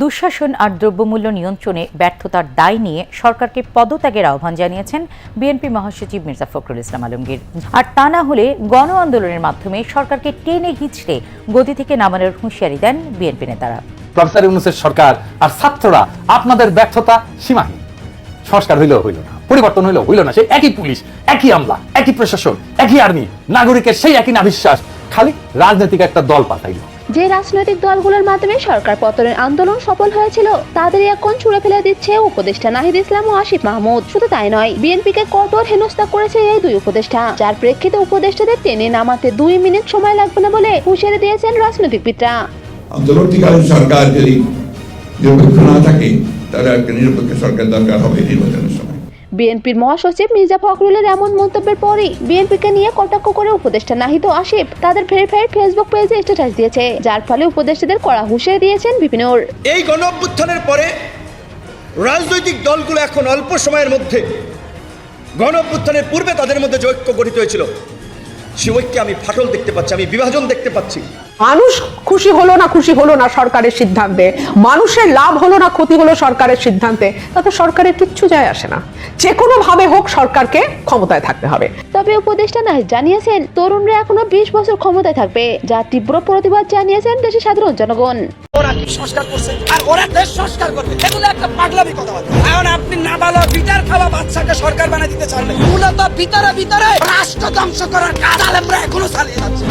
দুঃশাসন আর দ্রব্যমূল্য নিয়ন্ত্রণে ব্যর্থতার দায় নিয়ে সরকারকে পদত্যাগের আহ্বান জানিয়েছেন বিএনপি মহাসচিব মির্জা ফখরুল ইসলাম আলমগীর। আর তা না হলে গণ আন্দোলনের মাধ্যমে সরকারকে টেনে হিচড়ে গদি থেকে নামানোর হুঁশিয়ারি দেন বিএনপি নেতারা। সরকার আর ছাত্ররা আপনাদের ব্যর্থতা সীমাহীন। সংস্কার হইলেও হইল না, পরিবর্তন হইলেও হইল না, সেই একই পুলিশ, একই আমলা, একই প্রশাসন, একই আর্মি, নাগরিকের সেই একই নাবিশ্বাস খালি রাজনৈতিক একটা দল পাঠাইল যে রাজনৈতিক দলগুলোর মাধ্যমে সরকার পতনের আন্দোলন সফল হয়েছিল, তাদের এখন ছুড়ে ফেলে দিচ্ছে উপদেষ্টা নাহিদ ইসলাম ও আসিফ মাহমুদ। শুধু তাই নয়, বিএনপিকে কঠোর হেনস্থা করেছে এই দুই উপদেষ্টা। যার প্রেক্ষিতে উপদেষ্টাদের টেনে নামাতে দুই মিনিট সময় লাগবে না বলে হুঁশিয়ারি দিয়েছেন রাজনৈতিকবিদরা। অন্তর্বর্তীকালীন সরকার যদি নিরপেক্ষ না থাকে, তাহলে একটা নিরপেক্ষ সরকার দরকার হবে নির্বাচনের সময়। বিএনপির মহাসচিব মির্জা ফখরুলের এমন মন্তব্যের পরেই বিএনপিকে নিয়ে কটাক্ষ করে উপদেষ্টা নাহিদ আসিফ তাদের ভেরিফাইড ফেসবুক পেজে স্ট্যাটাস দিয়েছে, যার ফলে উপদেষ্টাদের কড়া হুঁশিয়ে দিয়েছেন বিপিন এই গণ পরে রাজনৈতিক দলগুলো এখন অল্প সময়ের মধ্যে গণ পূর্বে তাদের মধ্যে যে ঐক্য গঠিত হয়েছিল সে ঐক্যে আমি ফাটল দেখতে পাচ্ছি আমি বিভাজন দেখতে পাচ্ছি। মানুষ খুশি হলো না খুশি হলো না সরকারের সিদ্ধান্তে? মানুষের লাভ হলো না ক্ষতি হলো সরকারের সিদ্ধান্তে? তাতে সরকারের কিচ্ছু যায় আসে না। যে কোনো ভাবে হোক সরকারকে ক্ষমতায় থাকতে হবে। তবে উপদেষ্টা না জানিয়েছেন তরুণরা এখনও বিশ বছর ক্ষমতায় থাকবে। যা তীব্র প্রতিবাদ জানিয়েছেন দেশের সাধারণ জনগণ। ওরা সংস্কার করছে? আর ওরা দেশ সংস্কার করবে? এগুলো একটা পাগলামি কথা এখন আপনি না ভিতরে ভিতরে! রাষ্ট্র ধ্বংস করার কাজ আলেমরা এখনও চালিয়ে যাচ্ছে।